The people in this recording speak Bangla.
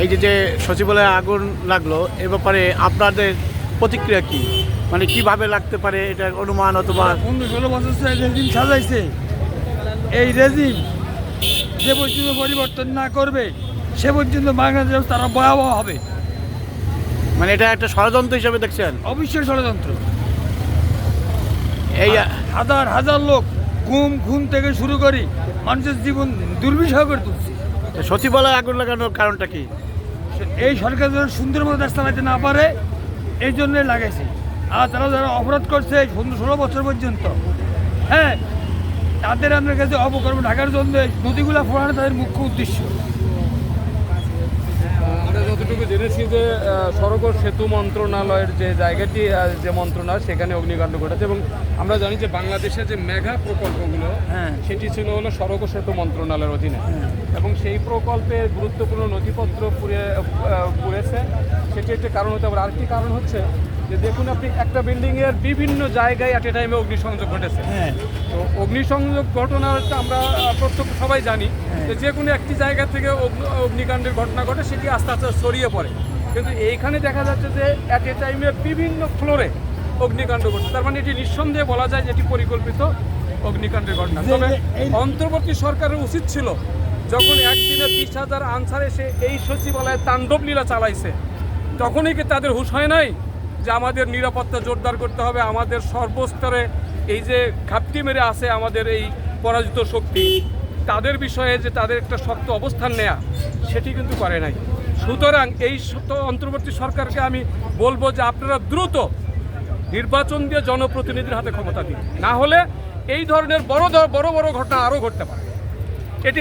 এই যে যে সচিবালয়ে আগুন লাগল এ ব্যাপারে আপনাদের প্রতিক্রিয়া কি? মানে কীভাবে লাগতে পারে এটা অনুমান অথবা পনেরো ষোলো বছর রেজিম সাজাইছে। এই রেজিম যে পর্যন্ত পরিবর্তন না করবে সে পর্যন্ত বাংলাদেশ তারা ভয়াবহ হবে। মানে এটা একটা ষড়যন্ত্র হিসেবে দেখছেন? অবশ্যই ষড়যন্ত্র। এই হাজার হাজার লোক ঘুম ঘুম থেকে শুরু করি মানুষের জীবন দুর্বিষহ করে তুলছে। সচিবালয়ে আগুন লাগানোর কারণটা কি? এই সরকার যেন সুন্দর মতো দেশ চালাতে না পারে এই জন্যই লাগাইছে। আর তারা যারা অপরাধ করছে পনেরো ষোলো বছর পর্যন্ত হ্যাঁ তাদের আপনার কাছে অপকর্ম। ঢাকার জন্য নদীগুলো ফোড়ানো তাদের মুখ্য উদ্দেশ্য। আমরা যতটুকু জেনেছি যে সড়ক ও সেতু মন্ত্রণালয়ের যে জায়গাটি যে মন্ত্রণালয় সেখানে অগ্নিকাণ্ড ঘটেছে এবং আমরা জানি যে বাংলাদেশের যে মেঘা প্রকল্পগুলো। সেটি ছিল হলো সড়ক ও সেতু মন্ত্রণালয়ের অধীনে। এবং সেই প্রকল্পে গুরুত্বপূর্ণ নথিপত্র পুড়ে পুড়েছে। সেটি একটি কারণ হতে পারে। আরেকটি কারণ হচ্ছে যে দেখুন আপনি একটা বিল্ডিংয়ের বিভিন্ন জায়গায় অ্যাট এ টাইমে অগ্নিসংযোগ ঘটেছে। হ্যাঁ। তো অগ্নিসংযোগ ঘটনাটা আমরা প্রত্যক্ষ সবাই জানি যে যে কোনো একটি জায়গা থেকে অগ্নি- অগ্নিকাণ্ডের ঘটনা ঘটে সেটি আস্তে আস্তে ছড়িয়ে পড়ে। কিন্তু এইখানে দেখা যাচ্ছে যে অ্যাট এ টাইমে বিভিন্ন ফ্লোরে অগ্নিকাণ্ড ঘটছে তার মানে এটি নিঃসন্দেহে বলা যায় যে এটি পরিকল্পিত অগ্নিকাণ্ডের ঘটনা। তবে অন্তর্বর্তী সরকারের উচিত ছিল যখন একদিনে বিশ হাজার আনসার এসে এই সচিবালয়ে তাণ্ডব লীলা চালাইছে তখনই কি তাদের হুঁশ হয় নাই যে আমাদের নিরাপত্তা জোরদার করতে হবে আমাদের সর্বস্তরে এই যে ঘাপটি মেরে আছে আমাদের এই পরাজিত শক্তি তাদের বিষয়ে যে তাদের একটা শক্ত অবস্থান নেয়া সেটি কিন্তু করে নাই। সুতরাং এই অন্তর্বর্তী সরকারকে আমি বলব যে আপনারা দ্রুত নির্বাচন দিয়ে জনপ্রতিনিধির হাতে ক্ষমতা দিন। না হলে এই ধরনের বড় বড় বড় ঘটনা আরও ঘটতে পারে।